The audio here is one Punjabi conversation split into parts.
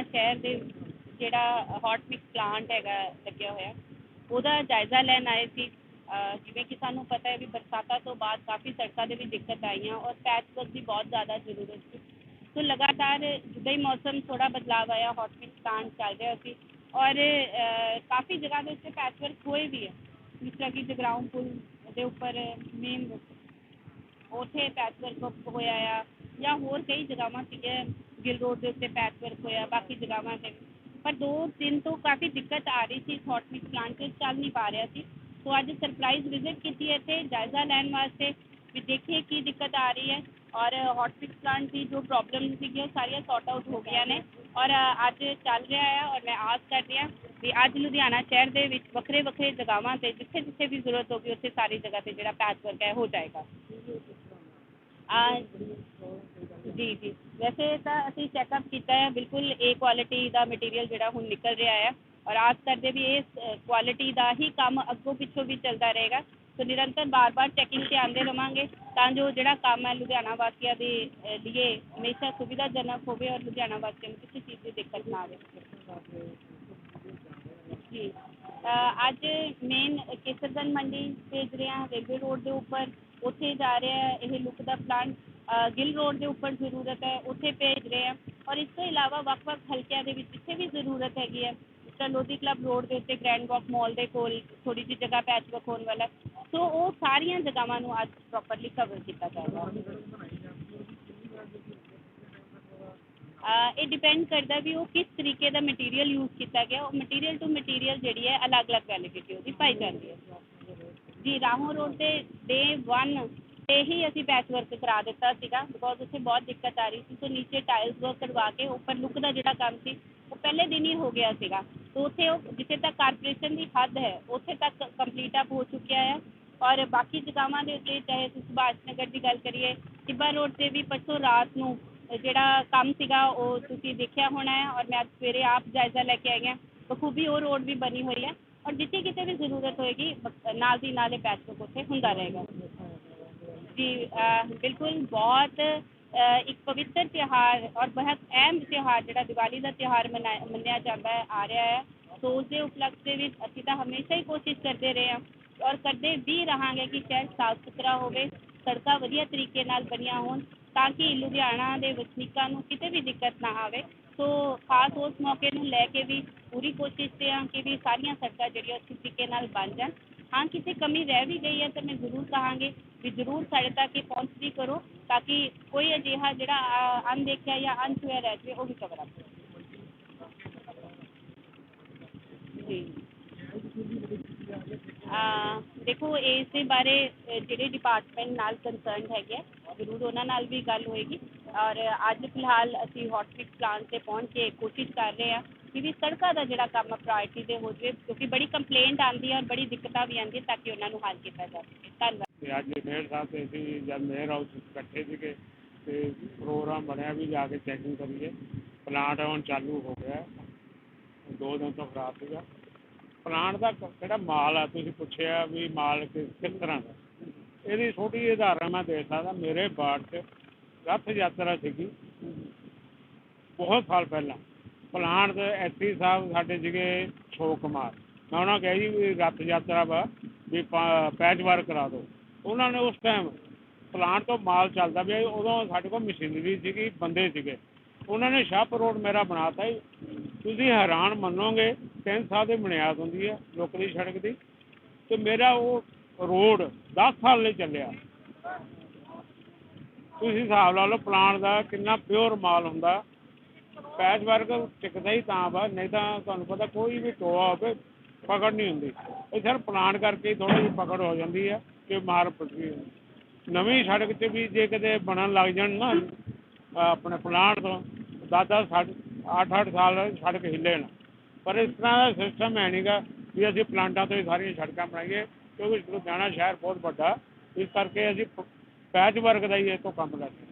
ਲੁਧਿਆਣਾ ਸ਼ਹਿਰ ਦੇ ਜਿਹੜਾ ਹੌਟ ਮਿਕਸ ਪਲਾਂਟ ਹੈਗਾ ਲੱਗਿਆ ਹੋਇਆ, ਉਹਦਾ ਜਾਇਜ਼ਾ ਲੈਣ ਆਏ ਸੀ। ਜਿਵੇਂ ਕਿ ਸਾਨੂੰ ਪਤਾ ਹੈ ਵੀ ਬਰਸਾਤਾਂ ਤੋਂ ਬਾਅਦ ਕਾਫੀ ਸੜਕਾਂ ਦੇ ਵਿੱਚ ਦਿੱਕਤ ਆਈਆਂ ਔਰ ਪੈਚ ਵਰਕ ਦੀ ਬਹੁਤ ਜ਼ਿਆਦਾ ਜ਼ਰੂਰਤ ਸੀ। ਸੋ ਲਗਾਤਾਰ ਜਿੱਦਾਂ ਹੀ ਮੌਸਮ ਥੋੜ੍ਹਾ ਬਦਲਾਵ ਆਇਆ ਹੌਟ ਮਿਕਸ ਪਲਾਂਟ ਚੱਲ ਰਿਹਾ ਸੀ ਔਰ ਕਾਫੀ ਜਗ੍ਹਾ ਦੇ ਉੱਤੇ ਪੈਚ ਵਰਕ ਹੋਏ ਵੀ ਹੈ। ਜਿਸ ਤਰ੍ਹਾਂ ਕਿ ਜਗਰਾਉਂ ਪੁਲ ਦੇ ਉੱਪਰ, ਮੇਨ ਉੱਥੇ ਪੈਚ ਵਰਕ ਹੋਇਆ ਆ ਜਾਂ ਹੋਰ ਕਈ ਜਗ੍ਹਾਵਾਂ ਸੀਗੀਆਂ। ਗਿਲ ਰੋਡ ਦੇ ਉੱਤੇ ਪੈਚ ਵਰਕ ਹੋਇਆ ਬਾਕੀ ਜਗ੍ਹਾਵਾਂ ਤੇ ਵੀ। ਪਰ ਦੋ ਦਿਨ ਤੋਂ ਕਾਫੀ ਦਿੱਕਤ ਆ ਰਹੀ ਸੀ ਹੌਟ ਮਿਕਸ ਪਲਾਂਟ 'ਚ ਚੱਲ ਨਹੀਂ ਪਾ ਰਿਹਾ ਸੀ ਸੋ ਅੱਜ ਸਰਪ੍ਰਾਈਜ਼ ਵਿਜ਼ਿਟ ਕੀਤੀ ਹੈ ਇੱਥੇ ਜਾਇਜ਼ਾ ਲੈਣ ਵਾਸਤੇ ਵੀ ਦੇਖੀਏ ਕੀ ਦਿੱਕਤ ਆ ਰਹੀ ਹੈ ਔਰ ਹੌਟ ਮਿਕਸ ਪਲਾਂਟ ਦੀ ਜੋ ਪ੍ਰੋਬਲਮ ਸੀਗੀਆਂ ਉਹ ਸਾਰੀਆਂ ਸੌਟ ਆਊਟ ਹੋ ਗਈਆਂ ਨੇ ਔਰ ਅ, ਅੱਜ ਚੱਲ ਰਿਹਾ ਹੈ ਔਰ ਮੈਂ ਆਸ ਕਰਦੀ ਹਾਂ ਵੀ ਅੱਜ ਲੁਧਿਆਣਾ ਸ਼ਹਿਰ ਦੇ ਵਿੱਚ ਵੱਖਰੇ ਵੱਖਰੇ ਜਗ੍ਹਾਵਾਂ ਤੇ ਜਿੱਥੇ ਜਿੱਥੇ ਵੀ ਜ਼ਰੂਰਤ ਹੋਗੀ ਉੱਥੇ ਸਾਰੀ ਜਗ੍ਹਾ ਤੇ ਜਿਹੜਾ ਪੈਚ ਵਰਕ ਹੈ ਹੋ ਜਾਏਗਾ ਆ ਜੀ ਜੀ ਵੈਸੇ ਤਾਂ ਅਸੀਂ ਚੈੱਕਅਪ ਕੀਤਾ ਹੈ ਬਿਲਕੁਲ ਏ ਕੁਆਲਿਟੀ ਦਾ ਮਟੀਰੀਅਲ ਜਿਹੜਾ ਹੁਣ ਨਿਕਲ ਰਿਹਾ ਹੈ ਔਰ ਆਸ ਕਰਦੇ ਵੀ ਇਸ ਕੁਆਲਿਟੀ ਦਾ ਹੀ ਕੰਮ ਅੱਗੋਂ ਪਿੱਛੋਂ ਵੀ ਚੱਲਦਾ ਰਹੇਗਾ ਸੋ ਨਿਰੰਤਰ ਬਾਰ-ਬਾਰ ਚੈਕਿੰਗ ਤੇ ਆਉਂਦੇ ਰਵਾਂਗੇ ਤਾਂ ਜੋ ਜਿਹੜਾ ਕੰਮ ਹੈ ਲੁਧਿਆਣਾ ਵਾਸੀਆਂ ਦੇ ਅ, ਲਈ ਹਮੇਸ਼ਾ ਸੁਵਿਧਾਜਨਕ ਹੋਵੇ ਔਰ ਲੁਧਿਆਣਾ ਵਾਸੀਆਂ ਨੂੰ ਕਿਸੇ ਚੀਜ਼ ਦੀ ਦਿੱਕਤ ਨਾ ਆਵੇ ਜੀ ਅ, ਅੱਜ ਮੇਨ ਕੇਸਰਗੰਜ ਮੰਡੀ ਭੇਜ ਰਹੇ ਹਾਂ ਰੇਲਵੇ ਰੋਡ ਦੇ ਉੱਪਰ ਉੱਥੇ ਜਾ ਰਿਹਾ ਹੈ ਇਹ ਲੁੱਕ ਦਾ ਪਲਾਂਟ ਗਿੱਲ ਰੋਡ ਦੇ ਉੱਪਰ ਜ਼ਰੂਰਤ ਹੈ, ਉੱਥੇ ਭੇਜ ਰਹੇ ਹਾਂ ਔਰ ਇਸ ਤੋਂ ਇਲਾਵਾ ਵੱਖ-ਵੱਖ ਹਲਕਿਆਂ ਦੇ ਵਿੱਚ ਜਿੱਥੇ ਵੀ ਜ਼ਰੂਰਤ ਹੈਗੀ ਹੈ ਜਿਸ ਤਰ੍ਹਾਂ ਲੋਧੀ ਕਲੱਬ ਰੋਡ ਦੇ ਉੱਤੇ ਗ੍ਰੈਂਡ ਵੋਕ ਮੋਲ ਦੇ ਕੋਲ ਥੋੜ੍ਹੀ ਜਿਹੀ ਜਗ੍ਹਾ ਪੈਚ ਵਰਕ ਹੋਣ ਵਾਲਾ ਸੋ ਉਹ ਸਾਰੀਆਂ ਜਗ੍ਹਾਵਾਂ ਨੂੰ ਅੱਜ ਪ੍ਰੋਪਰਲੀ ਕਵਰ ਕੀਤਾ ਜਾਏਗਾ ਇਹ ਡਿਪੈਂਡ ਕਰਦਾ ਵੀ ਉਹ ਕਿਸ ਤਰੀਕੇ ਦਾ ਮਟੀਰੀਅਲ ਯੂਜ਼ ਕੀਤਾ ਗਿਆ। ਉਹ ਮਟੀਰੀਅਲ ਟੂ ਮਟੀਰੀਅਲ ਜਿਹੜੀ ਹੈ, ਅਲੱਗ-ਅਲੱਗ ਵੈਲਿਡਿਟੀ ਉਹਦੀ ਪਾਈ ਜਾਂਦੀ ਹੈ। ਜੀ, ਰਾਹੋਂ ਰੋਡ ਤੇ ਡੇ 1 ਅਤੇ ਹੀ ਅਸੀਂ ਪੈਚ ਵਰਕ ਕਰਾ ਦਿੱਤਾ ਸੀਗਾ ਬਿਕੋਜ਼ ਉੱਥੇ ਬਹੁਤ ਦਿੱਕਤ ਆ ਰਹੀ ਸੀ ਸੋ ਨੀਚੇ ਟਾਇਲਸ ਵਰਕ ਕਰਵਾ ਕੇ ਉੱਪਰ ਲੁੱਕ ਦਾ ਜਿਹੜਾ ਕੰਮ ਸੀ, ਉਹ ਪਹਿਲੇ ਦਿਨ ਹੀ ਹੋ ਗਿਆ ਸੀਗਾ। ਸੋ ਉੱਥੇ ਉਹ, ਜਿੱਥੇ ਤੱਕ ਕਾਰਪੋਰੇਸ਼ਨ ਦੀ ਹੱਦ ਹੈ, ਉੱਥੇ ਤੱਕ ਕੰਪਲੀਟ ਅਪ ਹੋ ਚੁੱਕਿਆ ਹੈ। ਔਰ ਬਾਕੀ ਜਗ੍ਹਾਵਾਂ ਦੇ ਉੱਤੇ, ਚਾਹੇ ਤੁਸੀਂ ਸੁਭਾਸ਼ ਨਗਰ ਦੀ ਗੱਲ ਕਰੀਏ ਟਿੱਬਾ ਰੋਡ ਤੇ ਵੀ ਪਰਸੋਂ ਰਾਤ ਨੂੰ ਜਿਹੜਾ ਕੰਮ ਸੀਗਾ, ਉਹ ਤੁਸੀਂ ਦੇਖਿਆ ਹੋਣਾ ਹੈ, ਔਰ ਮੈਂ ਅੱਜ ਸਵੇਰੇ ਆਪ ਜਾਇਜ਼ਾ ਲੈ ਕੇ ਆਈ ਹਾਂ। ਬਖੂਬੀ ਉਹ ਰੋਡ ਵੀ ਬਣੀ ਹੋਈ ਹੈ, ਔਰ ਜਿੱਥੇ ਕਿਤੇ ਵੀ ਜ਼ਰੂਰਤ ਹੋਏਗੀ, ਬ- ਨਾਲ ਦੀ ਨਾਲੇ ਪੈਚ ਵਰਕ ਉੱਥੇ ਹੁੰਦਾ ਰਹੇਗਾ। ਜੀ ਬਿਲਕੁਲ ਬਹੁਤ ਇੱਕ ਪਵਿੱਤਰ ਤਿਉਹਾਰ ਔਰ ਬਹੁਤ ਅਹਿਮ ਤਿਉਹਾਰ ਜਿਹੜਾ ਦੀਵਾਲੀ ਦਾ ਤਿਉਹਾਰ ਮਨਾਇਆ ਮੰਨਿਆ ਜਾਂਦਾ ਹੈ, ਆ ਰਿਹਾ ਹੈ। ਸੋ ਉਸ ਦੇ ਉਪਲਕਸ਼ ਦੇ ਵਿੱਚ ਅਸੀਂ ਤਾਂ ਹਮੇਸ਼ਾ ਹੀ ਕੋਸ਼ਿਸ਼ ਕਰਦੇ ਰਹੇ ਹਾਂ ਔਰ ਕਰਦੇ ਵੀ ਰਹਾਂਗੇ ਕਿ ਸ਼ਹਿਰ ਸਾਫ਼ ਸੁਥਰਾ ਹੋਵੇ, ਸੜਕਾਂ ਵਧੀਆ ਤਰੀਕੇ ਨਾਲ ਬਣੀਆਂ ਹੋਣ ਤਾਂ ਕਿ ਲੁਧਿਆਣਾ ਦੇ ਵਸਨੀਕਾਂ ਨੂੰ ਕਿਤੇ ਵੀ ਦਿੱਕਤ ਨਾ ਆਵੇ। ਸੋ ਖਾਸ ਉਸ ਮੌਕੇ ਨੂੰ ਲੈ ਕੇ ਵੀ ਪੂਰੀ ਕੋਸ਼ਿਸ਼ ਤੇ ਹਾਂ ਕਿ ਵੀ ਸਾਰੀਆਂ ਸੜਕਾਂ ਜਿਹੜੀਆਂ ਅੱਛੇ ਤਰੀਕੇ ਨਾਲ ਬਣ ਜਾਣ। ਹਾਂ ਕਿਤੇ ਕਮੀ ਰਹਿ ਵੀ ਗਈ ਹੈ ਤਾਂ ਮੈਂ ਜ਼ਰੂਰ ਕਹਾਂਗੀ ਵੀ ਜ਼ਰੂਰ ਸਾਡੇ ਤੱਕ ਇਹ ਪਹੁੰਚਦੀ ਕਰੋ ਤਾਂ ਕਿ ਕੋਈ ਅਜਿਹਾ ਜਿਹੜਾ ਅ, ਅਣਦੇਖਿਆ ਜਾਂ ਅਣਛੂਇਆ ਰਹਿ ਜਾਵੇ ਉਹ ਵੀ ਕਵਰ ਅਪ ਜੀ ਅਹ ਦੇਖੋ ਇਸ ਦੇ ਬਾਰੇ ਅਹ ਜਿਹੜੇ ਡਿਪਾਰਟਮੈਂਟ ਨਾਲ ਕੰਸਰਨਡ ਹੈਗੇ ਆ, ਜ਼ਰੂਰ ਉਹਨਾਂ ਨਾਲ ਵੀ ਗੱਲ ਹੋਏਗੀ ਔਰ ਅੱਜ ਫਿਲਹਾਲ ਅਸੀਂ ਹੌਟਪਿਕ ਪਲਾਂਟ ਤੇ ਪਹੁੰਚ ਕੇ ਕੋਸ਼ਿਸ਼ ਕਰ ਰਹੇ ਹਾਂ ਕਿ ਵੀ ਸੜਕਾਂ ਦਾ ਜਿਹੜਾ ਕੰਮ ਪ੍ਰਾਇੋਰਟੀ ਤੇ ਹੋ ਜਾਵੇ, ਕਿਉਂਕਿ ਬੜੀ ਕੰਪਲੇਂਟ ਆਉਂਦੀ ਹੈ ਔਰ ਬੜੀ ਦਿੱਕਤਾਂ ਵੀ ਆਉਂਦੀਆਂ ਤਾਂ ਕਿ ਉਹਨਾਂ ਨੂੰ ਹੱਲ ਕੀਤਾ ਜਾ ਸਕੇ। ਧੰਨਵਾਦ। ਤੇ ਅੱਜ ਮੇਅਰ ਸਾਹਿਬ ਤੇ ਅਸੀਂ ਜਦ ਮੇਅਰ ਹਾਊਸ ਇਕੱਠੇ ਸੀਗੇ ਤੇ ਪ੍ਰੋਗਰਾਮ ਬਣਿਆ ਵੀ ਜਾ ਕੇ ਚੈਕਿੰਗ ਕਰੀਏ। ਪਲਾਂਟ ਹੁਣ ਚਾਲੂ ਹੋ ਗਿਆ। ਦੋ ਦਿਨ ਤੋਂ ਖਰਾਬ ਸੀਗਾ। ਪਲਾਂਟ ਦਾ ਜਿਹੜਾ ਮਾਲ ਆ, ਤੁਸੀਂ ਪੁੱਛਿਆ ਵੀ ਮਾਲ ਕਿਸ ਕਿਸ ਤਰ੍ਹਾਂ ਦਾ। ਇਹਦੀ ਛੋਟੀ ਉਦਾਹਰਨ ਮੈਂ ਦੇ ਸਕਦਾ। ਮੇਰੇ ਬਾੜ 'ਚ ਰੱਥ ਯਾਤਰਾ ਸੀਗੀ। ਬਹੁਤ ਸਾਲ ਪਹਿਲਾਂ। ਪਲਾਂਟ ਦੇ ਐਸਪੀ ਸਾਹਿਬ ਸਾਡੇ ਸੀਗੇ ਸ਼ੋਕ ਕੁਮਾਰ। ਮੈਂ ਉਹਨਾਂ ਕਿਹਾ ਜੀ ਵੀ ਰੱਥ ਯਾਤਰਾ ਵਾ ਵੀ ਪੈਚ ਵਰਕ ਕਰਾ ਦਿਓ। ਉਹਨਾਂ ਨੇ ਉਸ ਟਾਈਮ ਪਲਾਂਟ ਤੋਂ ਮਾਲ ਚੱਲਦਾ ਪਿਆ ਉਦੋਂ ਸਾਡੇ ਕੋਲ ਮਸ਼ੀਨਰੀ ਸੀਗੀ, ਬੰਦੇ ਸੀਗੇ। ਉਹਨਾਂ ਨੇ ਸ਼ਾਹਪ ਰੋਡ ਮੇਰਾ ਬਣਾਤਾ ਜੀ। ਤੁਸੀਂ ਹੈਰਾਨ ਮੰਨੋਗੇ, ਤਿੰਨ ਸਾਲ ਦੀ ਬੁਨਿਆਦ ਹੁੰਦੀ ਹੈ ਲੋਕਲੀ ਸੜਕ ਦੀ। ਤੇ ਮੇਰਾ ਉਹ ਰੋਡ 10 ਸਾਲ ਲਈ ਚੱਲਿਆ। ਤੁਸੀਂ ਹਿਸਾਬ ਲਾ ਲਓ ਪਲਾਂਟ ਦਾ ਕਿੰਨਾ ਪਿਓਰ ਮਾਲ ਹੁੰਦਾ। ਪੈਚ ਵਰਕ ਟਿਕਦਾ ਹੀ ਤਾਂ ਵਾ, ਨਹੀਂ ਤਾਂ ਤੁਹਾਨੂੰ ਪਤਾ ਕੋਈ ਵੀ ਟੋਆ ਹੋਵੇ, ਪਕੜ ਨਹੀਂ ਹੁੰਦੀ। ਇਹ ਸਿਰਫ ਪਲਾਂਟ ਕਰਕੇ ਥੋੜੀ ਜਿਹੀ ਪਕੜ ਹੋ ਜਾਂਦੀ ਹੈ ਕਿ ਮਾਰ ਪੱਟੀ ਨਵੀਂ ਸੜਕ 'ਚ ਵੀ ਜੇ ਕਿਤੇ ਬਣਨ ਲੱਗ ਜਾਣ ਨਾ ਆਪਣੇ ਪਲਾਂਟ ਤੋਂ ਦਸ ਦਸ ਸੱਠ ਅੱਠ ਅੱਠ ਸਾਲ ਸੜਕ ਹਿੱਲੇ ਨਾ। ਪਰ ਇਸ ਤਰ੍ਹਾਂ ਦਾ ਸਿਸਟਮ ਹੈ ਨਹੀਂਗਾ ਵੀ ਅਸੀਂ ਪਲਾਂਟਾਂ ਤੋਂ ਹੀ ਸਾਰੀਆਂ ਸੜਕਾਂ ਬਣਾਈਏ, ਕਿਉਂਕਿ ਲੁਧਿਆਣਾ ਸ਼ਹਿਰ ਬਹੁਤ ਵੱਡਾ, ਇਸ ਕਰਕੇ ਅਸੀਂ ਪ- ਪੈਚ ਵਰਕ ਦਾ ਹੀ ਇਹ ਤੋਂ ਕੰਮ ਲੈਂਦੇ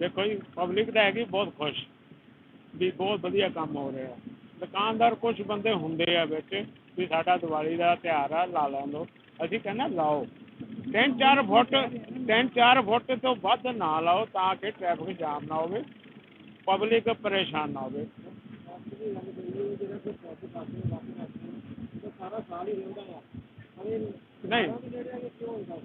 ਦੇਖੋ ਜੀ ਪਬਲਿਕ ਤਾਂ ਹੈਗੀ, ਬਹੁਤ ਖੁਸ਼ ਵੀ ਬਹੁਤ ਵਧੀਆ ਕੰਮ ਹੋ ਰਿਹਾ। ਦੁਕਾਨਦਾਰ ਕੁਝ ਬੰਦੇ ਹੁੰਦੇ ਆ ਵਿੱਚ ਵੀ ਸਾਡਾ ਦੀਵਾਲੀ ਦਾ ਤਿਉਹਾਰ ਆ, ਲਾ ਲੈਣ ਦਿਓ ਅਸੀਂ ਕਹਿੰਦੇ ਲਾਓ। ਤਿੰਨ ਚਾਰ ਫੁੱਟ, ਤਿੰਨ ਚਾਰ ਫੁੱਟ ਤੋਂ ਵੱਧ ਨਾ ਲਾਓ ਤਾਂ ਕਿ ਟ੍ਰੈਫਿਕ ਜਾਮ ਨਾ ਹੋਵੇ ਪਬਲਿਕ ਪਰੇਸ਼ਾਨ ਨਾ ਹੋਵੇ। ਨਹੀਂ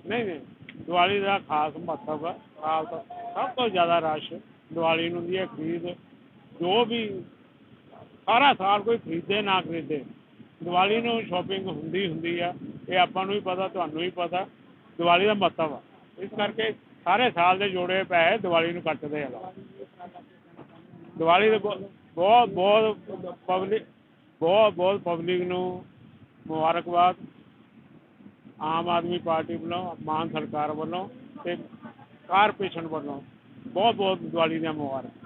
ਨਹੀਂ ਨਹੀਂ। ਦੀਵਾਲੀ ਦਾ ਖਾਸ ਮਹੱਤਵ ਹੈ। ਸਾਲ ਸਭ ਤੋਂ ਜ਼ਿਆਦਾ ਰਸ਼ ਦੀਵਾਲੀ ਨੂੰ ਦੀ ਹੈ ਖਰੀਦ। ਜੋ ਵੀ ਸਾਰਾ ਸਾਲ ਕੋਈ ਖਰੀਦੇ ਨਾ ਖਰੀਦੇ। ਦੀਵਾਲੀ ਨੂੰ ਸ਼ਾਪਿੰਗ ਹੁੰਦੀ ਹੁੰਦੀ ਆ। ਇਹ ਆਪਾਂ ਨੂੰ ਵੀ ਪਤਾ, ਤੁਹਾਨੂੰ ਵੀ ਪਤਾ। ਦੀਵਾਲੀ ਦਾ ਮਹੱਤਵ ਆ। ਇਸ ਕਰਕੇ ਸਾਰੇ ਸਾਲ ਦੇ ਜੋੜੇ ਪੈਸੇ ਦੀਵਾਲੀ ਨੂੰ ਕੱਟਦੇ ਆ। ਦੀਵਾਲੀ ਦੇ ਬਹੁ- ਬਹੁਤ ਬਹੁਤ ਪਬਲਿਕ ਬਹੁਤ ਬਹੁਤ ਪਬਲਿਕ ਨੂੰ ਮੁਬਾਰਕਬਾਦ। ਆਮ ਆਦਮੀ ਪਾਰਟੀ ਵੱਲੋਂ ਮਾਨ ਸਰਕਾਰ ਵੱਲੋਂ ਅਤੇ ਕਾਰਪੋਰੇਸ਼ਨ ਵੱਲੋਂ ਬਹੁਤ ਬਹੁਤ ਦੀਵਾਲੀ ਦੀਆਂ ਮੁਬਾਰਕ।